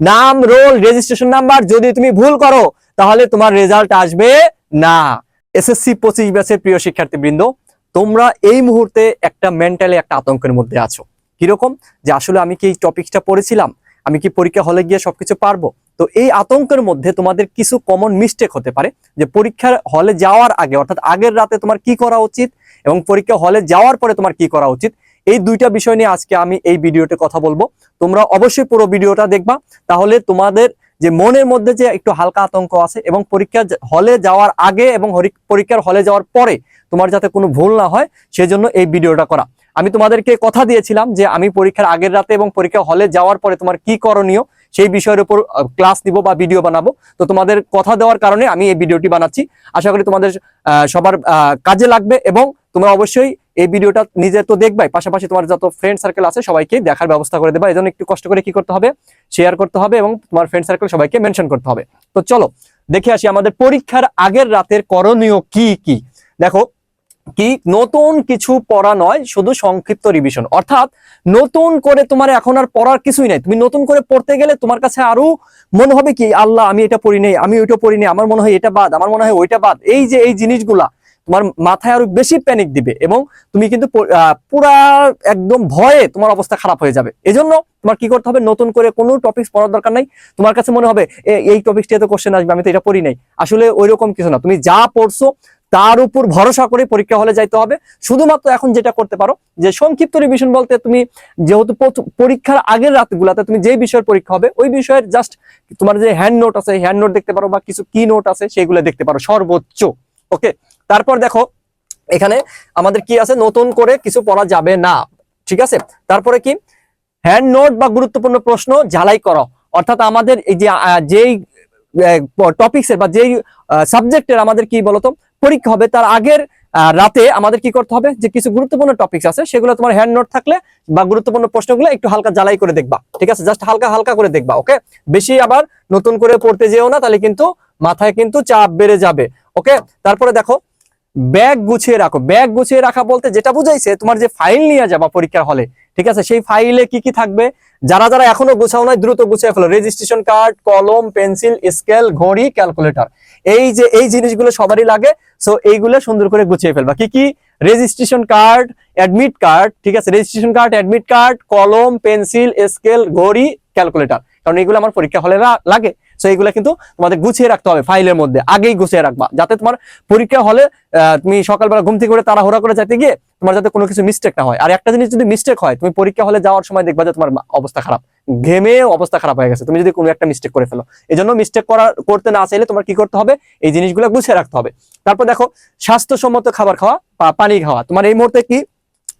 নাম, roll registration number যদি তুমি ভুল করো, তাহলে তোমার রেজাল্ট আসবে না। এসএসসি পঁচিশ ব্যাচের প্রিয় শিক্ষার্থী বৃন্দ তোমরা এই মুহূর্তে একটা মেন্টালি একটা আতঙ্কের মধ্যে আছো। কীরকম? যে আসলে আমি কি এই টপিকটা পড়েছিলাম? আমি কি পরীক্ষা হলে গিয়ে সবকিছু পারব? তো এই আতঙ্কের মধ্যে তোমাদের কিছু কমন মিস্টেক হতে পারে, যে পরীক্ষার হলে যাওয়ার আগে, অর্থাৎ আগের রাতে তোমার কি করা উচিত? এবং পরীক্ষা হলে যাওয়ার পরে তোমার কি করা উচিত? এই দুইটা বিষয় নিয়ে আজকে আমি এই ভিডিওতে কথা বলব। তোমরা অবশ্যই পুরো ভিডিওটা দেখবা। তাহলে তোমাদের যে মনের মধ্যে যে একটু হালকা আতঙ্ক আছে এবং পরীক্ষা হলে যাওয়ার আগে এবং পরীক্ষার হলে যাওয়ার পরে তোমার যাতে কোনো ভুল না হয়, সেজন্য এই ভিডিওটা করা। আমি তোমাদেরকে কথা দিয়েছিলাম যে আমি পরীক্ষার আগের রাতে এবং পরীক্ষা হলে যাওয়ার পরে তোমার কি করণীয়, সেই বিষয়ের উপর ক্লাস দিব বা ভিডিও বানাবো। তো তোমাদের কথা দেওয়ার কারণে আমি এই ভিডিওটি বানাচ্ছি। আশা করি তোমাদের সবার কাজে লাগবে এবং তোমরা অবশ্যই এই ভিডিওটা নিজে তো দেখবাই, পাশাপাশি তোমার যত ফ্রেন্ড সার্কেল আছে সবাইকে দেখার ব্যবস্থা করে দেবা। এই জন্য একটু কষ্ট করে কি করতে হবে? শেয়ার করতে হবে এবং তোমার ফ্রেন্ড সার্কেল সবাইকে মেনশন করতে হবে। তো চলো, দেখে আসি আমাদের পরীক্ষার আগের রাতের করণীয় কি কি? দেখো, কি নতুন কিছু পড়া নয়, শুধু সংক্ষিপ্ত রিভিশন অর্থাৎ নতুন করে তোমার এখন আর পড়ার কিছুই নাই। তুমি নতুন করে পড়তে গেলে তোমার কাছে আরও মনে হবে কি, আল্লাহ, আমি এটা পড়ি নেই, আমি ওইটা পড়ি নেই, আমার মনে হয় এটা বাদ, আমার মনে হয় ওইটা বাদ। এই যে এই জিনিসগুলা তোমার মাথায় আরও বেশি প্যানিক দিবে এবং তুমি কিন্তু পুরা একদম ভয়ে তোমার অবস্থা খারাপ হয়ে যাবে। এজন্য তোমার কি করতে হবে? নতুন করে কোনো টপিক পড়ার দরকার নাই। তোমার কাছে মনে হবে এই টপিকটি তো কোশ্চেন আসবে, আমি তো এটা পড়ি নাই। আসলে ওইরকম কিছু না। তুমি যা পড়ছো, তার উপর ভরসা করে পরীক্ষা হলে যাইতে হবে। শুধুমাত্র এখন যেটা করতে পারো, যে সংক্ষিপ্ত রিভিশন বলতে তুমি যেহেতু পরীক্ষার আগের রাতগুলাতে তুমি যে বিষয়ের পরীক্ষা হবে, ওই বিষয়ের জাস্ট তোমার যে হ্যান্ড নোট আছে হ্যান্ড নোট দেখতে পারো বা কিছু কি নোট আছে, সেগুলো দেখতে পারো সর্বোচ্চ। ওকে তারপর দেখো, এখানে আমাদের কি আছে? নতুন করে কিছু পড়া যাবে না। ঠিক আছে? তারপরে কি? হ্যান্ড নোট বা গুরুত্বপূর্ণ প্রশ্ন ঝালাই করো। অর্থাৎ আমাদের এই যে যেই টপিক্সের বা যেই সাবজেক্টের আমাদের কি বলতো? পরীক্ষা হবে, তার আগের রাতে আমাদের কি করতে হবে? যে কিছু গুরুত্বপূর্ণ টপিকস আছে, সেগুলো তোমার হ্যান্ড নোট থাকলে বা গুরুত্বপূর্ণ প্রশ্নগুলো একটু হালকা জ্বালাই করে দেখবা। ঠিক আছে? জাস্ট হালকা হালকা করে দেখবা, ওকে? বেশি আবার নতুন করে পড়তে যেও না, তাহলে কিন্তু মাথায় কিন্তু চাপ বেড়ে যাবে, ওকে? তারপরে দেখো ব্যাগ গুছিয়ে রাখো। ব্যাগ গুছিয়ে রাখা বলতে যেটা বুঝাইছে, তোমার যে ফাইল নিয়ে যাবা পরীক্ষার হলে, ঠিক আছে? সেই ফাইলে কি কি থাকবে? যারা যারা এখনও গোছাও নাই, দ্রুত গুছিয়ে ফেলো। রেজিস্ট্রেশন কার্ড কলম পেন্সিল স্কেল ঘড়ি ক্যালকুলেটর এই যে, এই জিনিসগুলো সবারই লাগে সো এইগুলো সুন্দর করে গুছিয়ে ফেলবা। কি কি? রেজিস্ট্রেশন কার্ড অ্যাডমিট কার্ড ঠিক আছে? রেজিস্ট্রেশন কার্ড অ্যাডমিট কার্ড কলম পেন্সিল স্কেল ঘড়ি ক্যালকুলেটর কারণ এগুলো আমার পরীক্ষা হলে লাগে। সো এইগুলো কিন্তু তোমাদের গুছিয়ে রাখতে হবে ফাইলের মধ্যে। আগেই গুছিয়ে রাখবা। যাতে তোমার পরীক্ষা হলে তুমি সকালবেলা ঘুম থেকে করে তাড়াহুড়া করে যেতে গিয়ে তোমার যাতে কোনো কিছু মিস্টেক না হয়। আর একটা জিনিস যদি মিস্টেক হয়, তুমি পরীক্ষা হলে যাওয়ার সময় দেখবা যে তোমার অবস্থা খারাপ। ঘেমে অবস্থা খারাপ হয়ে গেছে। তুমি যদি কোনো একটা মিস্টেক করে ফেলো। এই জন্য মিস্টেক করা করতে না চাইলে তোমার কি করতে হবে? এই জিনিসগুলো গুছিয়ে রাখতে হবে। তারপর দেখো, স্বাস্থ্যসম্মত খাবার খাওয়া পানি খাওয়া। তোমার এই মুহূর্তে কি?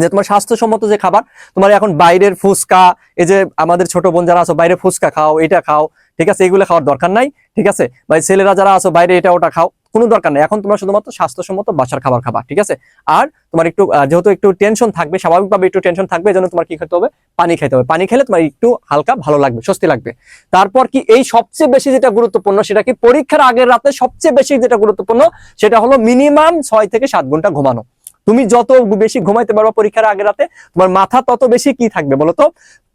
যে তোমার স্বাস্থ্যসম্মত যে খাবার, তোমার এখন বাইরের ফুচকা, এই যে আমাদের ছোট বোন যারা আছো, বাইরে ফুচকা খাও, এটা খাও। ঠিক আছে? এগুলো খাওয়ার দরকার নাই, ঠিক আছে? বা ছেলেরা যারা আছো, বাইরে এটা ওটা খাও, কোনো দরকার নেই। এখন তোমরা শুধুমাত্র স্বাস্থ্যসম্মত বাসার খাবার খাবা, ঠিক আছে? আর তোমার একটু যেহেতু একটু টেনশন থাকবে, স্বাভাবিকভাবে একটু টেনশন থাকবে এজন্য তোমার কি খেতে হবে? পানি খেতে হবে। পানি খেলে তোমার একটু হালকা ভালো লাগবে, স্বস্তি লাগবে। তারপর কি এই সবচেয়ে বেশি যেটা গুরুত্বপূর্ণ, সেটা কি? পরীক্ষার আগের রাতে সবচেয়ে বেশি যেটা গুরুত্বপূর্ণ, সেটা হলো মিনিমাম ছয় থেকে সাত ঘণ্টা ঘুমানো। তুমি যত বেশি ঘুমাইতে পারবা পরীক্ষার আগের রাতে, তোমার মাথা তত বেশি কি থাকবে বলো তো?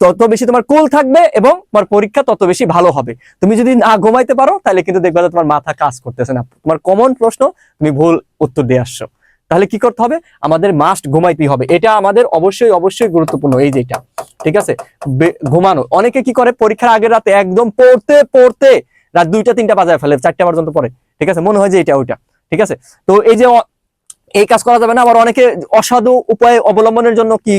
তত বেশি তোমার কুল থাকবে এবং তোমার পরীক্ষা তত বেশি ভালো হবে। তুমি যদি না ঘুমাইতে পারো, তাহলে কিন্তু দেখবে তোমার মাথা কাজ করতেছে না। তোমার কমন প্রশ্ন, তুমি ভুল উত্তর দিয়ে আসছো। তাহলে কি করতে হবে? আমাদের মাস্ট ঘুমাইতেই হবে। এটা আমাদের অবশ্যই অবশ্যই গুরুত্বপূর্ণ, এই যেটা ঠিক আছে? ঘুমানো। অনেকে কি করে? পরীক্ষার আগের রাতে একদম পড়তে পড়তে রাত দুইটা, তিনটা বাজায় ফেলে, চারটা পর্যন্ত পরে ঠিক আছে? মনে হয় যে এটা ওইটা। ঠিক আছে? তো এই যে এই কাজ করা যাবে না। আবার অনেকে অসাধু উপায় অবলম্বনের জন্য কি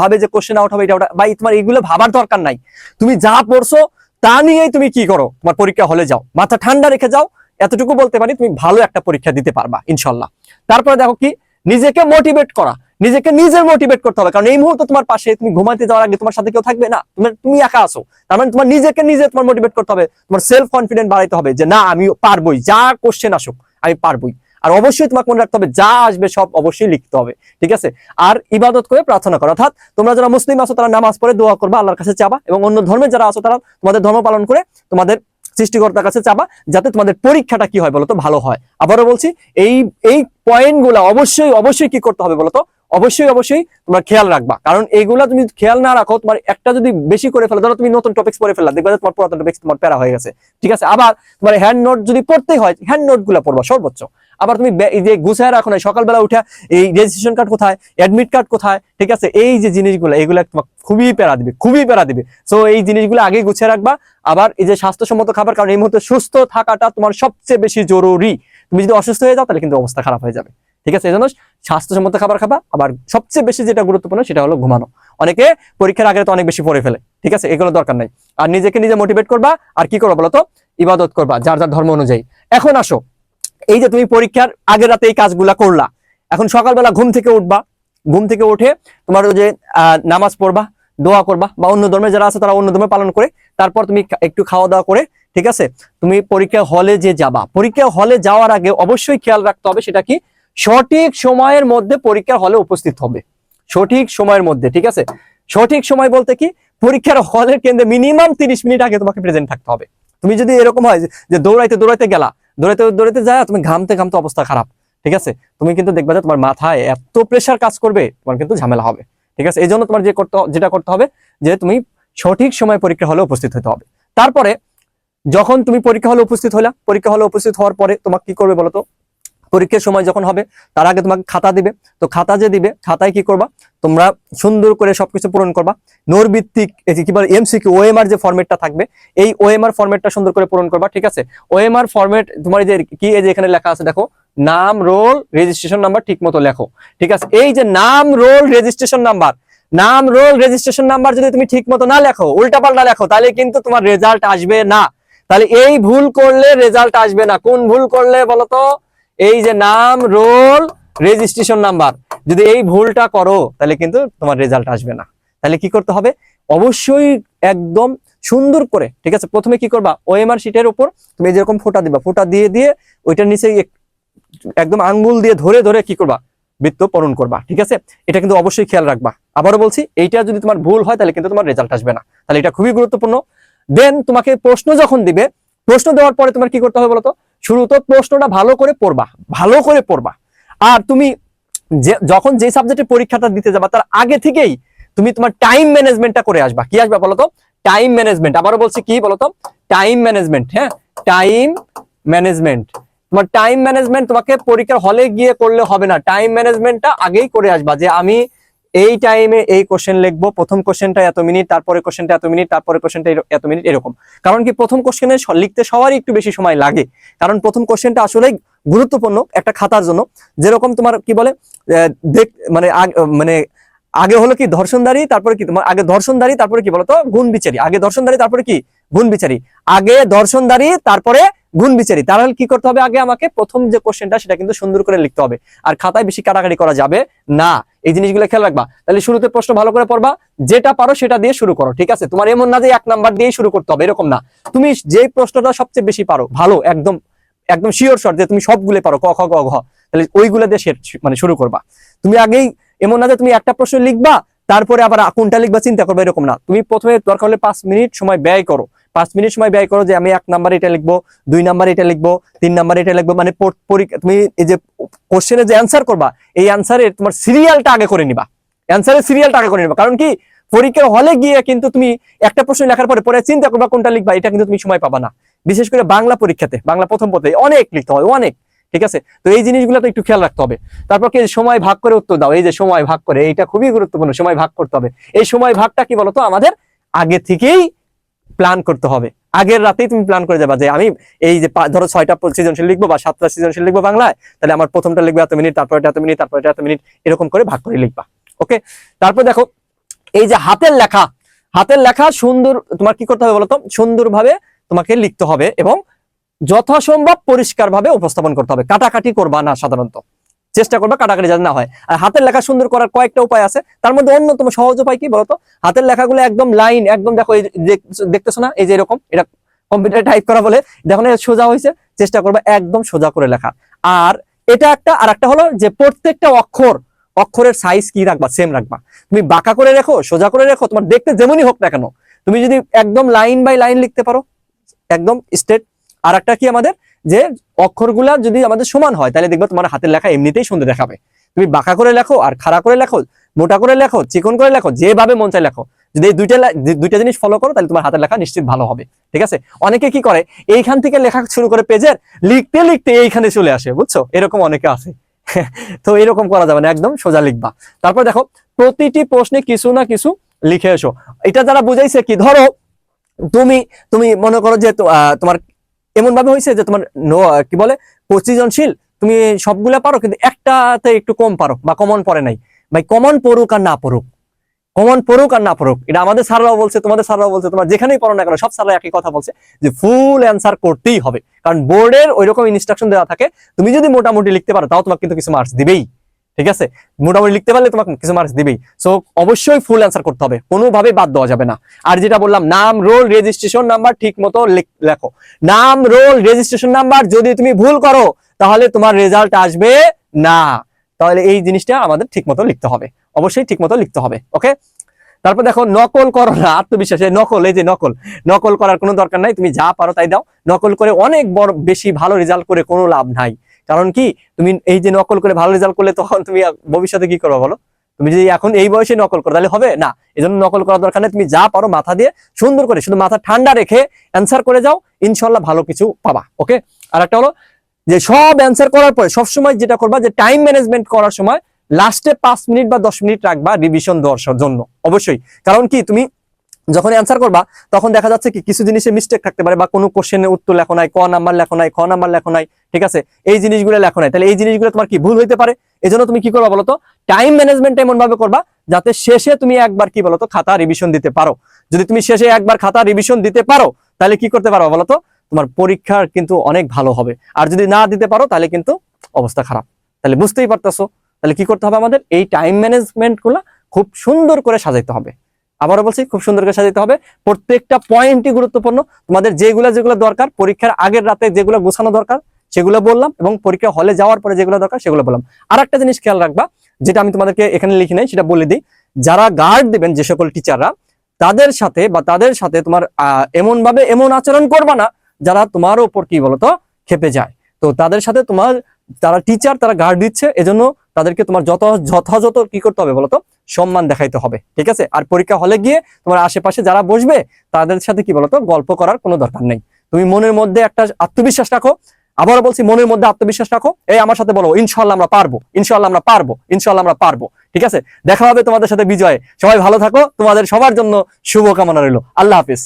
ভাবে যে কোশ্চেন আউট হবে এটা ওটা তোমার এইগুলো ভাবার দরকার নাই। তুমি যা পড়ছো, তা নিয়েই তুমি কি করো? তোমার পরীক্ষা হলে যাও। মাথা ঠান্ডা রেখে যাও। এতটুকু বলতে পারি, তুমি ভালো একটা পরীক্ষা দিতে পারবা, ইনশাল্লাহ। তারপরে দেখো কি, নিজেকে মোটিভেট করা। নিজেকে নিজের মোটিভেট করতে হবে। কারণ এই মুহূর্তে তোমার পাশে তুমি ঘুমাতে যাওয়ার আগে তোমার সাথে কেউ থাকবে না। তুমি তুমি একা আছো। তার মানে তোমার নিজেকে নিজে তোমার মোটিভেট করতে হবে। তোমার সেলফ কনফিডেন্ট বাড়াইতে হবে যে, না, আমি পারবোই। যা কোশ্চেন আসুক, আমি পারবোই। আর অবশ্যই তোমাকে মনে রাখতে হবে, যা আসবে সব অবশ্যই লিখতে হবে, ঠিক আছে? আর ইবাদত করে প্রার্থনা করো, অর্থাৎ তোমরা যারা মুসলিম আছো, তারা নামাজ পড়ে দোয়া করবা, আল্লাহর কাছে চাবা এবং অন্য ধর্মের যারা আছো তারা তোমাদের ধর্ম পালন করে তোমাদের সৃষ্টিকর্তার কাছে চাবা, যাতে তোমাদের পরীক্ষাটা কি হয় বলতো? ভালো হয়। আবারও বলছি, এই এই পয়েন্টগুলো অবশ্যই অবশ্যই কি করতে হবে বলতো? অবশ্যই অবশ্যই তোমার খেয়াল রাখবা। কারণ এইগুলা তুমি খেয়াল না রাখো, তোমার একটা যদি বেশি করে ফেলো, ধরো তুমি নতুন টপিক্স পড়ে ফেললা, দেখবে তোমার পুরাতন টপিক্স তোমার প্যারা হয়ে গেছে। ঠিক আছে? আবার তোমার হ্যান্ড নোট যদি পড়তেই হয় হ্যান্ড নোটগুলা পড়বা, সর্বোচ্চ। আবার তুমি যে গুছায় রাখো না সকালবেলা উঠে এই রেজিস্ট্রেশন কার্ড কোথায় অ্যাডমিট কার্ড কোথায়, ঠিক আছে? এই যে জিনিসগুলো, এইগুলা তোমার খুবই প্যারা দিবে, খুবই প্যারা দিবে। সো এই জিনিসগুলো আগেই গুছিয়ে রাখবা। আবার এই যে স্বাস্থ্যসম্মত খাবার, কারণ এই মুহূর্তে সুস্থ থাকাটা তোমার সবচেয়ে বেশি জরুরি। তুমি যদি অসুস্থ হয়ে যাও, তাহলে কিন্তু অবস্থা খারাপ হয়ে যাবে। ঠিক আছে? এই জন্য স্বাস্থ্যসম্মত খাবার খাবা, আবার সবচেয়ে বেশি যেটা গুরুত্বপূর্ণ সেটা হলো ঘুমানো। অনেকে পরীক্ষার আগে তো অনেক বেশি পড়ে ফেলে, ঠিক আছে? এগুলো দরকার নাই। আর নিজেকে নিজে মোটিভেট করবা, আর কি করবা বলতো? ইবাদত করবা, যার যার ধর্ম অনুযায়ী। এখন আসো, এই যে তুমি পরীক্ষার আগের রাতে এই কাজগুলা করলা, এখন সকালবেলা ঘুম থেকে উঠবা। ঘুম থেকে উঠে তোমার ওই যে নামাজ পড়বা, দোয়া করবা, বা অন্য ধর্মে যারা আছে তারা অন্য ধর্মে পালন করে, তারপর তুমি একটু খাওয়া দাওয়া করে, ঠিক আছে? তুমি পরীক্ষা হলে যে যাবা। পরীক্ষা হলে যাওয়ার আগে অবশ্যই খেয়াল রাখতে হবে সেটা কি? সঠিক সময়ের মধ্যে পরীক্ষার হলে উপস্থিত হবে। সঠিক সময়ের মধ্যে, ঠিক আছে? সঠিক সময় বলতে কি? পরীক্ষার হলের কেন্দ্রে মিনিমাম তিরিশ মিনিট আগে তোমাকে প্রেজেন্ট থাকতে হবে। তুমি যদি এরকম হয় যে- দৌড়াইতে দৌড়াইতে গেলা, দৌড়াইতে দৌড়াইতে যায়, তুমি ঘামতে ঘামতে অবস্থা খারাপ, ঠিক আছে? তুমি কিন্তু দেখবে যে তোমার মাথায় এত প্রেশার কাজ করবে, তোমার কিন্তু ঝামেলা হবে, ঠিক আছে? এই জন্য তোমার যে করতে, যেটা করতে হবে, যে তুমি সঠিক সময় পরীক্ষা হলে উপস্থিত হতে হবে। তারপরে যখন তুমি পরীক্ষা হলে উপস্থিত হলা পরীক্ষা হলে উপস্থিত হওয়ার পরে তোমাকে কি করবে বলো তো পরীক্ষার সময় যখন হবে, তার আগে তোমাকে খাতা দিবে। তো খাতা যে দিবে, খাতায় কি করবা? তোমরা সুন্দর করে সবকিছু পূরণ করবা। নোর ভিত্তিক এই যে কি বলে এমসিকিউ ওএমআর যে ফরম্যাটটা থাকবে, এই ওএমআর ফরম্যাটটা সুন্দর করে পূরণ করবা, ঠিক আছে? ওএমআর ফরম্যাট তোমার যে কি, এই যে এখানে লেখা আছে, দেখো, নাম রোল রেজিস্ট্রেশন নাম্বার ঠিক মতো লেখো, ঠিক আছে? এই যে নাম রোল রেজিস্ট্রেশন নাম্বার নাম রোল রেজিস্ট্রেশন নাম্বার যদি তুমি ঠিক মতো না লেখো উল্টাপাল্টা লেখো, তাহলে কিন্তু তোমার রেজাল্ট আসবে না। তাহলে এই ভুল করলে রেজাল্ট আসবে না। কোন ভুল করলে বলতো? এই যে নাম রোল রেজিস্ট্রেশন নাম্বার যদি এই ভুলটা করো, তাহলে কিন্তু তোমার রেজাল্ট আসবে না। তাহলে কি করতে হবে? অবশ্যই একদম সুন্দর করে, ঠিক আছে? প্রথমে কি করবা? ওএমআর শিটের উপর তুমি যেরকম ফোঁটা দিবা। ফোঁটা দিয়ে দিয়ে ওইটার নিচে একদম আঙ্গুল দিয়ে ধরে ধরে কি করবা? বৃত্ত পূরণ করবা, ঠিক আছে? এটা কিন্তু অবশ্যই খেয়াল রাখবা। আবারও বলছি, এইটা যদি তোমার ভুল হয়, তাহলে কিন্তু তোমার রেজাল্ট আসবে না। তাহলে এটা খুবই গুরুত্বপূর্ণ। দেন তোমাকে প্রশ্ন যখন দিবে, প্রশ্ন দেওয়ার পরে তোমার কি করতে হবে বলতো? শুরুতে প্রশ্নটা ভালো করে পড়বা, ভালো করে পড়বা। আর তুমি যে, যখন যে সাবজেক্টের পরীক্ষাটা দিতে যাবা, তার আগে থেকেই তুমি তোমার টাইম ম্যানেজমেন্টটা করে আসবা। কি আসবা বলতো? টাইম ম্যানেজমেন্ট আবারও বলছি কি বলতো? টাইম ম্যানেজমেন্ট হ্যাঁ? টাইম ম্যানেজমেন্ট তোমার টাইম ম্যানেজমেন্ট তোমাকে পরীক্ষার হলে গিয়ে করলে হবে না। টাইম ম্যানেজমেন্টটা আগেই করে আসবা যে আমি এই টাইমে এই কোশ্চেন লিখব, প্রথম কোশ্চেনটা এত মিনিট তারপরে কোশ্চেনটা এত মিনিট তারপরে কোশ্চেনটা এত মিনিট এরকম। কারণ কি প্রথম কোশ্চেনে লিখতে সবারই একটু বেশি সময় লাগে। কারণ প্রথম কোশ্চেনটা আসলে গুরুত্বপূর্ণ, একটা খাতার জন্য। যেরকম তোমার কি বলে দেখ মানে মানে আগে হলো কি ধর্ষণদারি, তারপরে কি তোমার আগে ধর্ষণদারি, তারপরে কি বলতো? গুণ বিচারি আগে ধর্ষণদারি, তারপরে কি? গুণ বিচারি আগে ধর্ষণদারি, তারপরে গুণ বিচারি তাহলে কি করতে হবে আগে আমাকে প্রথম যে কোশ্চেনটা সেটা কিন্তু সুন্দর করে লিখতে হবে। আর খাতায় বেশি কাটাকাটি করা যাবে না। এই জিনিসগুলো খেয়াল রাখবা। তাহলে শুরুতে প্রশ্ন ভালো করে পড়বা, যেটা পারো সেটা দিয়ে শুরু করো, ঠিক আছে? তোমার এমন না যে এক নাম্বার দিয়েই শুরু করতে হবে, এরকম না। তুমি যে প্রশ্নটা সবচেয়ে বেশি পারো, ভালো, একদম একদম শিওর শর্ট যে তুমি সবগুলো পারো, ক, খ, গ, ঘ, তাহলে ওইগুলো দিয়ে মানে শুরু করবা। তুমি আগেই এমন না যে তুমি একটা প্রশ্ন লিখবা, তারপরে আবার কোনটা লিখবা চিন্তা করবে, এরকম না। তুমি প্রথমে দরকার হলে পাঁচ মিনিট সময় ব্যয় করো। পাঁচ মিনিট সময় ব্যয় করো যে আমি এক নাম্বার এটা লিখব, দুই নাম্বার এটা লিখব, তিন নাম্বার এটা লিখব মানে তুমি এই যে কোশ্চেনে যে অ্যান্সার করবা, এই অ্যান্সারের তোমার সিরিয়ালটা আগে করে নিবা। অ্যান্সারের সিরিয়ালটা আগে করে নিবা। কারণ কি? পরীক্ষার হলে গিয়ে কিন্তু তুমি একটা প্রশ্ন লেখার পরে পরে চিন্তা করবা কোনটা লিখবা, এটা কিন্তু তুমি সময় পাবা না। বিশেষ করে বাংলা পরীক্ষাতে, বাংলা প্রথম পথে অনেক লিখতে হয়, অনেক। ঠিক আছে? তো এই জিনিসগুলো তো একটু খেয়াল রাখতে হবে। তারপর কি? সময় ভাগ করে উত্তর দাও। এই যে সময় ভাগ করে, এইটা খুবই গুরুত্বপূর্ণ। সময় ভাগ করতে হবে। এই সময় ভাগটা কি বলতো? আমাদের আগে থেকেই প্ল্যান করতে হবে। আগের রাতেই তুমি প্ল্যান করে যাবা যে আমি এই যে ধরো ছয়টা সৃজনশীল লিখব বা সাতটা সৃজনশীল লিখব বাংলায়, তাহলে আমার প্রথমটা লিখব এত মিনিট তারপর এত মিনিট তারপর এত মিনিট এরকম করে ভাগ করে লিখবা। ওকে তারপর দেখো, এই যে হাতের লেখা হাতের লেখা সুন্দর, তোমার কি করতে হবে বলতো? সুন্দরভাবে তোমাকে লিখতে হবে এবং যথাসম্ভব পরিষ্কার ভাবে উপস্থাপন করতে হবে। কাটাকাটি করবা না সাধারণত। চেষ্টা করবা কাটাকাটি যাতে না হয়। আর হাতের লেখা সুন্দর করার কয়েকটা উপায় আছে। তার মধ্যে অন্যতম সহজ উপায় কি বলতো? হাতের লেখাগুলো একদম লাইন একদম দেখো দেখতেছো না? এই যে এরকম, এটা কম্পিউটারে টাইপ করা বলে। দেখো না সোজা হয়েছে। চেষ্টা করবা একদম সোজা করে লেখা। আর এটা একটা, আর একটা হলো যে প্রত্যেকটা অক্ষর, অক্ষরের সাইজ কি রাখবা? সেম রাখবা। তুমি বাঁকা করে রেখো, সোজা করে রেখো, তোমার দেখতে যেমনই হোক না কেন। তুমি যদি একদম লাইন বাই লাইন লিখতে পারো, একদম স্ট্রেট আর একটা কি আমাদের? যে অক্ষরগুলা যদি আমাদের সমান হয়, তাহলে দেখবে তোমার হাতের লেখা এমনিতেই সুন্দর দেখাবে। তুমি বাঁকা করে লেখো আর খাড়া করে লেখো, মোটা করে লেখো, চিকন করে লেখো, যেভাবে মন চাই লেখো। যদি এই দুইটা দুইটা জিনিস ফলো করো, তাহলে তোমার হাতের লেখা নিশ্চিত ভালো হবে। ঠিক আছে? অনেকে কি করে, এইখান থেকে লেখা শুরু করে পেজের লিখতে লিখতে এইখানে চলে আসে, বুঝছ? এরকম অনেকে আছে। তো এরকম করা যাবে না, একদম সোজা লিখবা। তারপর দেখো, প্রতিটি প্রশ্নে কিছু না কিছু লিখে এসো। এটা যারা বুঝাইছে কি, ধরো, তুমি তুমি মনে করো যে তোমার এমন ভাবে হয়েছে যে তোমার কি বলে পঁচিশজনশীল তুমি সবগুলা পারো, কিন্তু একটাতে একটু কম পারো, বা কমন পড়ে নাই। ভাই কমন পড়ুক আর না পড়ুক কমন পড়ুক আর না পড়ুক, এটা আমাদের স্যাররাও বলছে, তোমাদের স্যাররাও বলছে, তোমার যেখানেই পড়ো না কেন, সব স্যাররা একই কথা বলছে, যে ফুল অ্যান্সার করতেই হবে। কারণ বোর্ডের ওই রকম ইনস্ট্রাকশন দেওয়া থাকে, তুমি যদি মোটামুটি লিখতে পারো, তাও তোমাকে কিন্তু কিছু মার্কস দিবেই। ঠিক আছে? মোটামুটি লিখতে পারলে তোমাকে কিছু মার্কস দিবেই। সো অবশ্যই ফুল অ্যান্সার করতে হবে। কোনোভাবে বাদ দেওয়া যাবে না। আর যেটা বললাম, নাম রোল রেজিস্ট্রেশন নাম্বার ঠিক মতো লেখো নাম রোল রেজিস্ট্রেশন নাম্বার যদি তুমি ভুল করো, তাহলে তোমার রেজাল্ট আসবে না। তাহলে এই জিনিসটা আমাদের ঠিক মতো লিখতে হবে। অবশ্যই ঠিক মতো লিখতে হবে ওকে তারপর দেখো, নকল করো না। আত্মবিশ্বাস নকল, এই যে নকল। নকল করার কোনো দরকার নাই। তুমি যা পারো তাই দাও। নকল করে অনেক বড়, বেশি ভালো রেজাল্ট করে কোনো লাভ নাই। কারণ কি, তুমি এই যে নকল করে ভালো রেজাল্ট করলে তখন তুমি ভবিষ্যতে কি করবে বলো? তুমি যদি এখন এই বয়সে নকল করো, তাহলে হবে না। এই জন্য নকল করার দরকার নেই, তুমি যা পারো মাথা দিয়ে সুন্দর করে, শুধু মাথা ঠান্ডা রেখে অ্যান্সার করে যাও ইনশাল্লাহ ভালো কিছু পাবা ওকে আর একটা হলো যে সব অ্যান্সার করার পরে সবসময় যেটা করবা যে টাইম ম্যানেজমেন্ট করার সময় লাস্টে পাঁচ মিনিট বা দশ মিনিট রাখবা রিভিশন দেওয়ার জন্য, অবশ্যই। কারণ কি, তুমি যখন অ্যান্সার করবা, তখন দেখা যাচ্ছে কি কিছু জিনিসে মিস্টেক থাকতে পারে বা কোনো কোশ্চেনের উত্তর লেখো নাই, ক নাম্বার লেখো নাই, খ নাম্বার লেখো নাই, ঠিক আছে? এই জিনিসগুলো লেখো নাই। তাহলে এই জিনিসগুলো তোমার কি ভুল হইতে পারে? এজন্য তুমি কি করবা বলতো? টাইম ম্যানেজমেন্ট এমন ভাবে করবা যাতে শেষে তুমি একবার কি বলতো, খাতা রিভিশন দিতে পারো। যদি তুমি শেষে একবার খাতা রিভিশন দিতে পারো, তাহলে কি করতে পারো বলতো? তোমার পরীক্ষার কিন্তু অনেক ভালো হবে। আর যদি না দিতে পারো, তাহলে কিন্তু অবস্থা খারাপ। তাহলে বুঝতেই পারতেছো। তাহলে কি করতে হবে আমাদের? এই টাইম ম্যানেজমেন্টগুলা খুব সুন্দর করে সাজাইতে হবে। আবারও বলছি, খুব সুন্দর করে সাজাইতে হবে। প্রত্যেকটা পয়েন্টই গুরুত্বপূর্ণ। তোমাদের যেগুলো যেগুলো দরকার, পরীক্ষার আগের রাতে যেগুলো গোছানো দরকার, সেগুলো বললাম এবং পরীক্ষা হলে যাওয়ার পরে যেগুলো দরকার, সেগুলো বললাম। আর একটা জিনিস খেয়াল রাখবা, যেটা আমি তোমাদেরকে এখানে লিখি নাই, সেটা বলে দিই। যারা গার্ড দেবেন, যে সকল টিচাররা তাদের সাথে বা তাদের সাথে তোমার এমন ভাবে এমন আচরণ করবা না, যারা তোমার ওপর কি বলতো খেপে যায়। তো তাদের সাথে তোমার, তারা টিচার তারা গার্ড দিচ্ছে, এজন্য তাদেরকে তোমার যত যথাযথ কি করতে হবে বলতো? সম্মান দেখাইতে হবে, ঠিক আছে? আর পরীক্ষা হলে গিয়ে তোমার আশেপাশে যারা বসবে, তাদের সাথে কি বলতো? গল্প করার কোনো দরকার নেই। তুমি মনের মধ্যে একটা আত্মবিশ্বাস রাখো। আবারও বলছি, মনের মধ্যে আত্মবিশ্বাস রাখো। এই আমার সাথে বলো ইনশাল্লাহ আমরা পারব ইনশাল্লাহ আমরা পারব ইনশাল্লাহ আমরা পারব, ঠিক আছে? দেখা হবে তোমাদের সাথে বিজয়ে। সবাই ভালো থাকো। তোমাদের সবার জন্য শুভকামনা রইল। আল্লাহ হাফিজ।